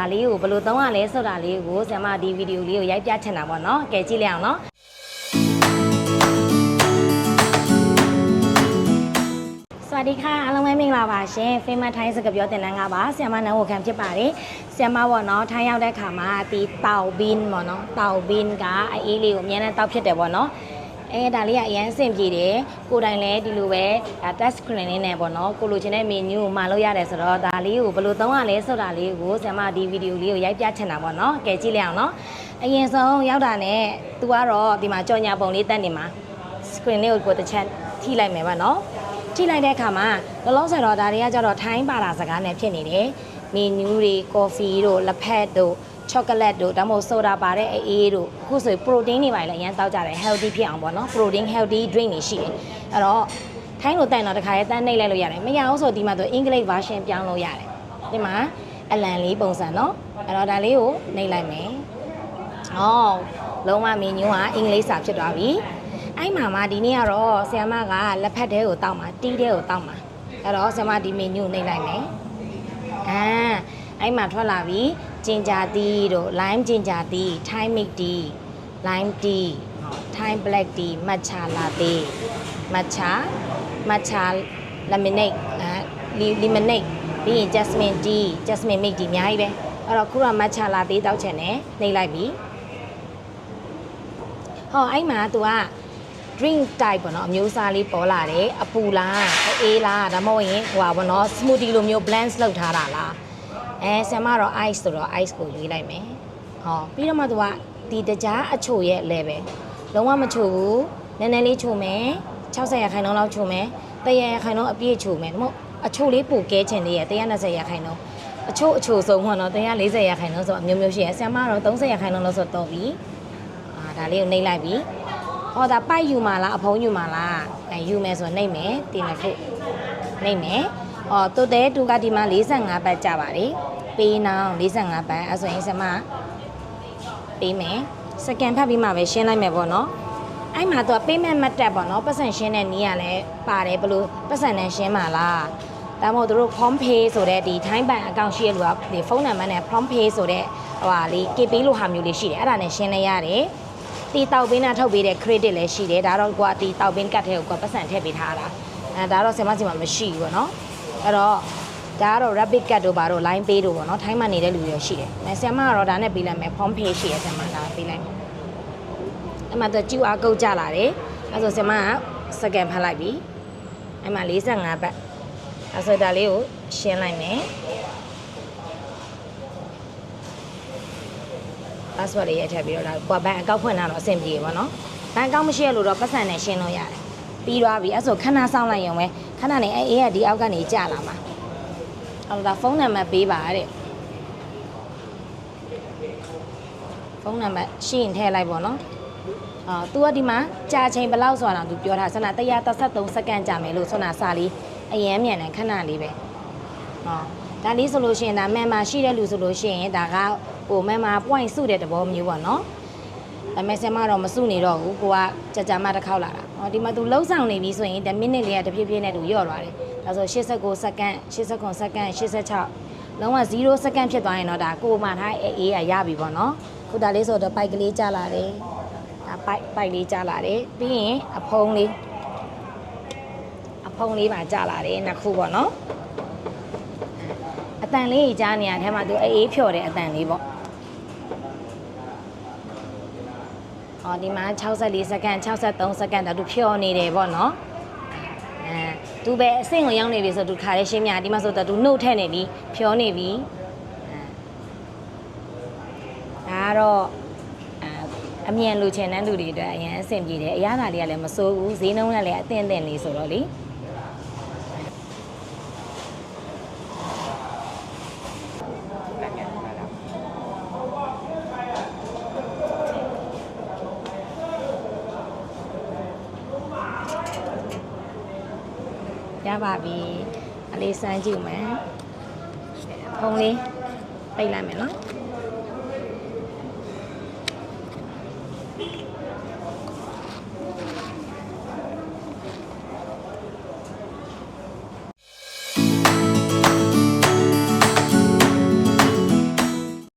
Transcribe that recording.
ဒါလေးကိုဘယ်လိုသုံးရလဲဆိုတာလေးကိုဆရာမဒီဗီဒီယိုလေးကိုရိုက်ပြချင်တာပေါ့နော်ကဲကြည့်လိုက်အောင်နော်စวัสดีค่ะအားလုံးပဲမင်္ဂလာပါရှင် Famous Thai စကားပြောတင်တန်းကပါဆရာမနန်းဝခံဖြစ်ပါတယ်ဆရာမပေါ့နော်ထိုင်းရောက်တဲ့ခါမှာဒီတောက်ဘင်းပေါ့နော်တောက်ဘင်းကအေးလေးကိုအများနဲ့တောက်ဖြစ်တယ်ပေါ့နော် အဲဒါလေးကအရင်အဆင်ပြေတယ်ကိုယ်တိုင်လည်းဒီလိုပဲဒါ touch screen လေးနဲ့ပေါ့နော်ကိုလိုချင်တဲ့ menu ကိုမှာလို့ရတယ်ဆိုတော့ဒါလေးကိုဘယ်လိုသုံးရလဲဆိုတာလေးကိုဆရာမဒီဗီဒီယိုလေးကိုရိုက်ပြချင်တာပေါ့နော်ကဲကြည့်လိုက်အောင်နော်အရင်ဆုံးရောက်တာနဲ့ तू ကတော့ဒီမှာကြော်ညာပုံလေးတက်နေမှာ screen လေးကိုကိုတစ်ချက်ထိလိုက်မယ်ပါနော်ထိလိုက်တဲ့အခါမှာလောလောဆယ်တော့ဒါတွေကကြတော့ထိုင်းပါတာစကားနဲ့ဖြစ်နေတယ်မီနူးတွေကော်ဖီတို့လက်ဖက်တို့ ချောကလက်တို့ဒါမှမဟုတ်ဆိုဒါပါတဲ့အေးတို့အခုဆိုပရိုတင်းတွေပါလေအရင်တောက်ကြတယ် healthy ဖြစ်အောင်ပေါ့နော် protein healthy drink တွေရှိတယ်အဲ့တော့ထိုင်းလိုတန်တော့တခါရဲတန်းနှိပ်လိုက်လို့ရတယ်မရအောင်ဆိုဒီမှာတော့ English version ပြောင်းလို့ရတယ်ဒီမှာအလံလေးပုံစံနော်အဲ့တော့ဒါလေးကိုနှိပ်လိုက်မယ်။ဟောလုံးဝမင်းညူကအင်္ဂလိပ်စာဖြစ်သွားပြီ။အဲ့မှာမှဒီနေ့ကတော့ဆီယမကလက်ဖက်တဲကိုတောက်မှာတီးတဲကိုတောက်မှာ။အဲ့တော့ဆီယမဒီမင်းညူနှိပ်လိုက်မယ်။အာအဲ့မှာထွက်လာပြီ ဂျင်ဂျာတီးတို့ lime ဂျင်ဂျာတီး Thai mix tea lime tea Thai black tea matcha latte matcha matcha lemonade အဲ lemonade ပြီးရင် jasmine tea jasmine mix tea အများကြီးပဲအဲ့တော့ခုက matcha latte တောက်ချင်တယ်နှိပ်လိုက်ပြီဟောအဲ့မှာ तू က drink type ပေါ့နော်အမျိုးအစားလေးပေါ်လာတယ်အပူလားအေးလားဒါမှမဟုတ်ရင်ဟိုပါပေါ့နော် smoothie လိုမျိုး blend လုပ်ထားတာလား အဲဆရာမတော့ ice ဆိုတော့ ice ကိုရွေးလိုက်မယ်ဟောပြီးတော့မှသူကဒီတကြားအချိုရဲ့ level လုံးဝမချိုဘူးနည်းနည်းလေးချိုမယ်60ရာခိုင်နှုန်းလောက်ချိုမယ်တရရာခိုင်နှုန်းအပြည့်ချိုမယ်ဒါမို့အချိုလေးပိုကဲချင်သေးရ120ရာခိုင်နှုန်းအချို့အချို့ဆုံးမှတော့140ရာခိုင်နှုန်းဆိုအမျိုးမျိုးရှိရဆရာမတော့30ရာခိုင်နှုန်းလို့ဆိုတော့ပြီအာဒါလေးကိုနှိပ်လိုက်ပြီဟောဒါပိုက်ယူမှာလားအဖုံးယူမှာလားအဲယူမယ်ဆိုနှိပ်မယ်တင်လိုက်ဖို့နှိပ်မယ် ဟောတုတ်တဲတူကဒီမှာ45ဘတ်ကြပါတယ်ပေးနောင်း45ဘတ်အဲဆိုရင်ဆမပေးမယ်စကန်ဖတ်ပြီးမှပဲရှင်းလိုက်မယ်ပေါ့နော်အဲ့မှာတော့ payment မတက်ပေါ့နော်ပတ်စံရှင်းတဲ့နီးကလည်းပါတယ်ဘလို့ပတ်စံနဲ့ရှင်းမှာလားဒါမှမဟုတ်သူတို့ form pay ဆိုတဲ့ဒီ time bank account ရှိရလူကဒီဖုန်းနံပါတ်နဲ့ form pay ဆိုတဲ့ဟိုဟာလေး KP လို့ဟာမျိုးလေးရှိတယ်အဲ့ဒါနဲ့ရှင်းလိုက်ရတယ်တီတောက်ပင်းနဲ့ထုတ်ပေးတဲ့ credit လည်းရှိတယ်ဒါတော့ကိုကတီတောက်ပင်းကတ်ထဲကိုကပတ်စံထည့်ပေးထားတာအဲဒါတော့ဆင်မစီမှာမရှိဘူးပေါ့နော် အဲ့တော့ဒါကတော့ rapid cut တို့ပါတော့ line pay တို့ပေါ့နော်ထိုင်းမှာနေတဲ့လူတွေရှိတယ်အဲဆင်မကတော့ဒါနဲ့ပေးလိုက်မယ် form pay ရှိတယ်ဆင်မဒါပေးလိုက်မယ်အဲ့မှာတော့ QR code ကြလာတယ်အဲ့ဆိုဆင်မကစကန်ဖတ်လိုက်ပြီအဲ့မှာ45ဘတ်အဲ့ဆိုဒါလေးကိုရှင်းလိုက်မယ် password တွေရိုက်ထည့်ပြီးတော့ဒါကိုကဘန်အကောက်ဖွင့်တာတော့အဆင်ပြေပါတော့ဘန်အကောက်မရှိရလို့တော့ပတ်စံနဲ့ရှင်းလို့ရတယ် ပြီးသွားပြီအဲ့ဆိုခဏစောင့်လိုက်ရုံပဲခဏနေအဲအေးကဒီအောက်ကနေကြာလာမှာအဲ့ဒါဖုန်းနံပါတ်ပေးပါတဲ့ဖုန်းနံပါတ်ရှင်းထည့်လိုက်ပေါ့နော်အာ तू ကဒီမှာကြာချိန်ဘယ်လောက်ဆိုတာတော့ तू ပြောထားစန133စက္ကန့်ကြာမယ်လို့ဆိုနာစာလေးအရင်မြန်တယ်ခဏလေးပဲဟောဒါလေးဆိုလို့ရှိရင်ဒါ member ရှိတဲ့လူဆိုလို့ရှိရင်ဒါကဟို member point စုတဲ့သဘောမျိုးပေါ့နော် ဒါပေမဲ့ဆင်မတော့မစုနေတော့ဘူးကိုကကြာကြာမှတစ်ခေါက်လာတာဟောဒီမှာသူလှုပ်ဆောင်နေပြီဆိုရင်10မိနစ်လေးကတဖြည်းဖြည်းနဲ့သူညော့သွားတယ်ဒါဆို89စက္ကန့်89စက္ကန့်86လုံးဝ0စက္ကန့်ဖြစ်သွားရင်တော့ဒါကိုမှထားအေးရရပြီပေါ့နော်ခုဒါလေးဆိုတော့ပိုက်ကလေးကျလာတယ်ဒါပိုက်ပိုက်လေးကျလာတယ်ပြီးရင်အဖုံးလေးအဖုံးလေးပါကျလာတယ်နှစ်ခုပေါ့နော်အတန်လေးကြီးကြားနေရတဲ့မှာသူအေးဖြော်တဲ့အတန်လေးပေါ့ ဟောဒီမှာ64စက္ကန့်63စက္ကန့်တော့သူဖြောနေတယ်ပေါ့နော်အဲသူပဲအဆင့်ကိုရောက်နေပြီဆိုသူခါလေးရှင်းမြဒီမှာဆိုတော့သူနှုတ်ထည့်နေပြီဖြောနေပြီအဲဒါကတော့အဲအမြန်လူချင်တဲ့လူတွေအတွက်အရင်အဆင်ပြေတယ်အရသာလေးကလည်းမစိုးဘူးဈေးနှုန်းကလည်းအသင့်အသင့်လေးဆိုတော့လေ ရပါပြီအလေးစမ်းကြည့်မယ်ဖုံးလေးပိတ်လိုက်မယ်နော်